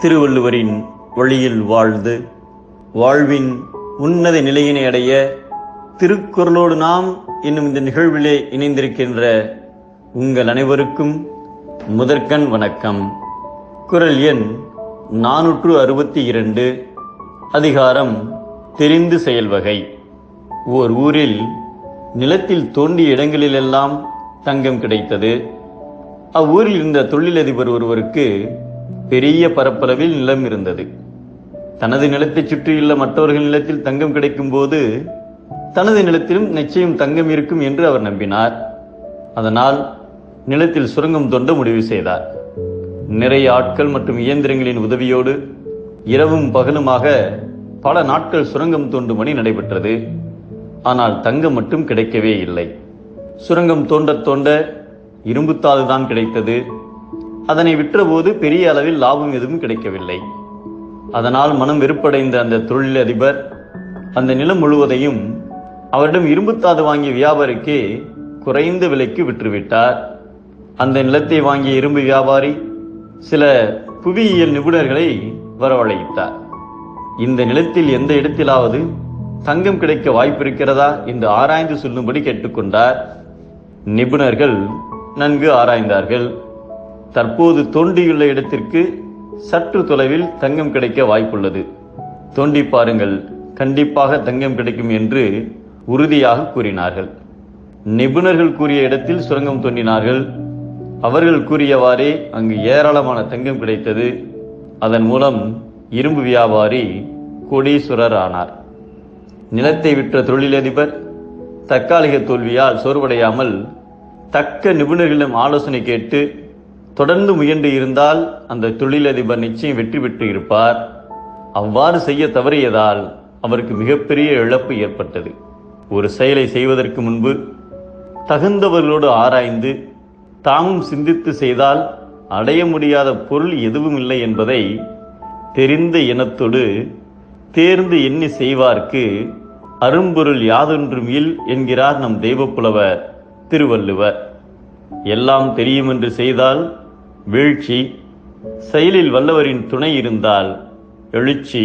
திருவள்ளுவரின் வழியில் வாழ்ந்து வாழ்வின் உன்னத நிலையினை அடைய திருக்குறளோடு நாம் இன்னும் இந்த நிகழ்விலே இணைந்திருக்கின்ற உங்கள் அனைவருக்கும் முதற்கண் வணக்கம். குரல் எண் நானூற்று அறுபத்தி இரண்டு அதிகாரம் தெரிந்து செயல்வகை ஓர் ஊரில் நிலத்தில் தோண்டிய இடங்களிலெல்லாம் தங்கம் கிடைத்தது. அவ்வூரில் இருந்த தொழிலதிபர் ஒருவருக்கு பெரிய பரப்பளவில் நிலம் இருந்தது. தனது நிலத்தைச் சுற்றியுள்ள மற்றவர்கள் நிலத்தில் தங்கம் கிடைக்கும் போது தனது நிலத்திலும் நிச்சயம் தங்கம் இருக்கும் என்று அவர் நம்பினார். அதனால் நிலத்தில் சுரங்கம் தோண்ட முடிவு செய்தார். நிறைய ஆட்கள் மற்றும் இயந்திரங்களின் உதவியோடு இரவும் பகலுமாக பல நாட்கள் சுரங்கம் தோண்டும் பணி நடைபெற்றது. ஆனால் தங்கம் மட்டும் கிடைக்கவே இல்லை. சுரங்கம் தோண்ட தோண்ட இரும்புத்தாது தான் கிடைத்தது. அதனை விற்றபோது பெரிய அளவில் லாபம் எதுவும் கிடைக்கவில்லை. அதனால் மனம் வெறுப்படைந்த அந்த தொழிலதிபர் அந்த நிலம் முழுவதையும் அவரிடம் இரும்புத்தாது வாங்கிய வியாபாரிக்கு குறைந்த விலைக்கு விற்றுவிட்டார். அந்த நிலத்தை வாங்கிய இரும்பு வியாபாரி சில புவியியல் நிபுணர்களை வரவழைத்தார். இந்த நிலத்தில் எந்த இடத்திலாவது தங்கம் கிடைக்க வாய்ப்பிருக்கிறதா என்று ஆராய்ந்து சொல்லும்படி கேட்டுக்கொண்டார். நிபுணர்கள் நன்கு ஆராய்ந்தார்கள். தற்போது தோண்டியுள்ள இடத்திற்கு சற்று தொலைவில் தங்கம் கிடைக்க வாய்ப்புள்ளது. தோண்டி பாருங்கள் கண்டிப்பாக தங்கம் கிடைக்கும் என்று உறுதியாக கூறினார்கள். நிபுணர்கள் கூறிய இடத்தில் சுரங்கம் தோண்டினார்கள். அவர்கள் கூறியவாறே அங்கு ஏராளமான தங்கம் கிடைத்தது. அதன் மூலம் இரும்பு வியாபாரி கோடீஸ்வரர் ஆனார். நிலத்தை விற்ற தொழிலதிபர் தற்காலிக தோல்வியால் சோர்வடையாமல் தக்க நிபுணர்களிடம் ஆலோசனை கேட்டு தொடர்ந்து முயன்று இருந்தால் அந்த தொழிலதிபர் நிச்சயம் வெற்றி பெற்று இருப்பார். அவ்வாறு செய்ய தவறியதால் அவருக்கு மிகப்பெரிய இழப்பு ஏற்பட்டது. ஒரு செயலை செய்வதற்கு முன்பு தகுந்தவர்களோடு ஆராய்ந்து தாமும் சிந்தித்து செய்தால் அடைய முடியாத பொருள் எதுவும் இல்லை என்பதை தெரிந்த இனத்தோடு தேர்ந்து எண்ணி செய்வார்க்கு அரும்பொருள் யாதொன்றும் இல் என்கிறார் நம் தெய்வப்புலவர் திருவள்ளுவர். எல்லாம் தெரியும் என்று செய்தால் வீழ்ச்சி. செயலில் வல்லவரின் துணை இருந்தால் எழுச்சி.